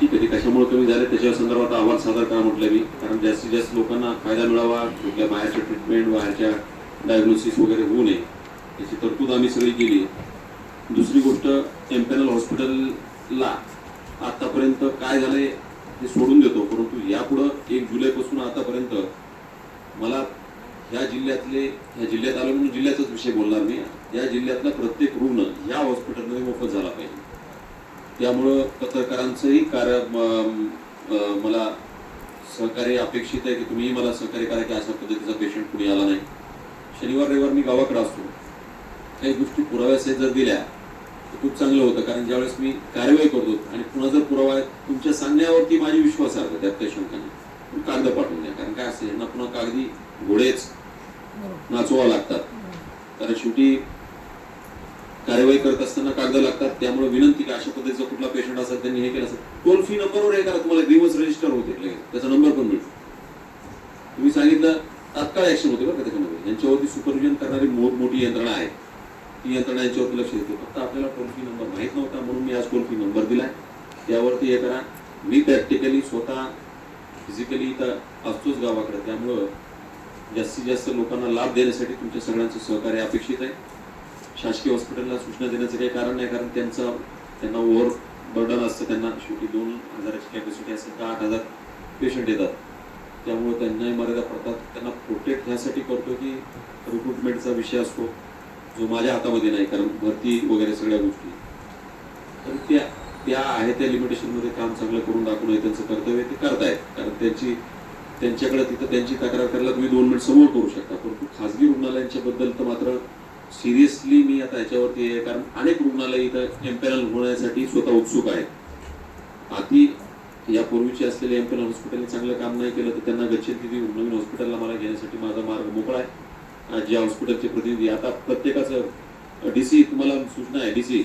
ठीक आहे ते कशामुळे कमी झाले त्याच्या संदर्भात अहवाल सादर करा म्हटलं मी. कारण जास्तीत जास्त लोकांना फायदा मिळावा कुठल्या बाहेरच्या ट्रीटमेंट बाहेरच्या डायग्नोसिस वगैरे होऊ नये. याची तरतूद आम्ही सगळी केली. दुसरी गोष्ट एम्पॅनल हॉस्पिटलला आतापर्यंत काय झालंय हे सोडून देतो. परंतु यापुढं एक जुलैपासून आतापर्यंत मला ह्या जिल्ह्यातले ह्या जिल्ह्यात आलो म्हणून जिल्ह्याचाच विषय बोलणार मी. या जिल्ह्यातला प्रत्येक रुग्ण या हॉस्पिटलमध्ये मोफत झाला पाहिजे. त्यामुळं पत्रकारांचंही कार्य मला सहकार्य अपेक्षित आहे की तुम्हीही मला सहकार्य करा की अशा पद्धतीचा पेशंट कुणी आला नाही. शनिवार रविवार मी गावाकडे असतो. काही गोष्टी पुराव्यासहित जर दिल्या तर खूप चांगलं होतं. कारण ज्यावेळेस मी कार्यवाही करतो आणि पुन्हा जर पुरावा आहे, तुमच्या सांगण्यावरती माझी विश्वास आहे त्यात काही शंका नाही पण कागद पाठवून द्या. कारण काय असतं यांना पुन्हा कागदी घोडेच नाचवा लागतात. कारण शेवटी कार्यवाही करत असताना कागद लागतात. त्यामुळे विनंती की अशा पद्धतीचा असेल त्यांनी हे केलं असेल टोल फ्री नंबरवर हे करा तुम्हाला ग्रीवन्स रजिस्टर होते लगेच त्याचा नंबर पण मिळतो. तुम्ही सांगितलं तात्काळ ऍक्शन होते बरं का त्याच्यामध्ये. यांच्यावरती सुपरविजन करणारी मोठमोठी यंत्रणा आहे. ती यंत्रणा यांच्यावरती लक्ष देते. फक्त आपल्याला टोल फ्री नंबर माहीत नव्हता म्हणून मी आज टोल फ्री नंबर दिलाय. त्यावरती हे करा. मी प्रॅक्टिकली स्वतः फिजिकली तर असतोच गावाकडे. त्यामुळं जास्तीत जास्त लोकांना लाभ देण्यासाठी तुमच्या सगळ्यांचं सहकार्य अपेक्षित आहे. शासकीय हॉस्पिटलला सूचना देण्याचं काही कारण नाही कारण त्यांचा त्यांना ओव्हर बर्डन असतं त्यांना. शेवटी दोन हजाराची कॅपॅसिटी असेल तर आठ हजार पेशंट येतात. त्यामुळे त्यांनाही मर्यादा पडतात. त्यांना प्रोटेक्ट ह्यासाठी करतो की रिक्रुटमेंटचा विषय असतो जो माझ्या हातामध्ये नाही कारण भरती वगैरे सगळ्या गोष्टी. तर त्या त्या आहे त्या लिमिटेशनमध्ये काम चांगलं करून दाखवणं हे त्यांचं कर्तव्य ते करतायत. कारण त्यांची त्यांच्याकडे तिथं त्यांची तक्रार करायला तुम्ही दोन मिनिट समोर करू शकता. परंतु खाजगी रुग्णालयांच्या बद्दल तर मात्र सिरियसली मी आता याच्यावरती आहे कारण अनेक रुग्णालय इथं एम्पॅनल होण्यासाठी स्वतः उत्सुक आहेत. आधी यापूर्वीचे असलेले एम्पॅनल हॉस्पिटलने चांगलं काम नाही केलं तर त्यांना गच्छंती नवीन हॉस्पिटलला मला घेण्यासाठी माझा मार्ग मोकळा आहे. आज ज्या हॉस्पिटलचे प्रतिनिधी आता प्रत्येकाचं डी सी तुम्हाला सूचना आहे डी सी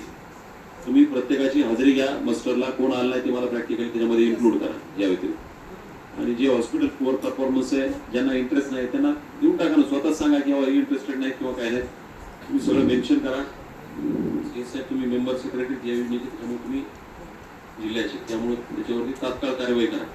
तुम्ही प्रत्येकाची हजेरी घ्या मस्टरला कोण आला नाही ते मला प्रॅक्टिकली त्याच्यामध्ये इन्क्लूड करा या व्यतिरिक्त. आणि जे हॉस्पिटल पुअर परफॉर्मन्स आहे ज्यांना इंटरेस्ट नाही त्यांना देऊन टाका ना स्वतःच सांगा किंवा इंटरेस्टेड नाही किंवा काय नाही. तुम्ही सगळं मेन्शन करा. हे साहेब तुम्ही मेंबर सेक्रेटरी या योजनेचे त्यामुळे तुम्ही जिल्ह्याचे. त्यामुळे त्याच्यावरती तात्काळ कारवाई करा.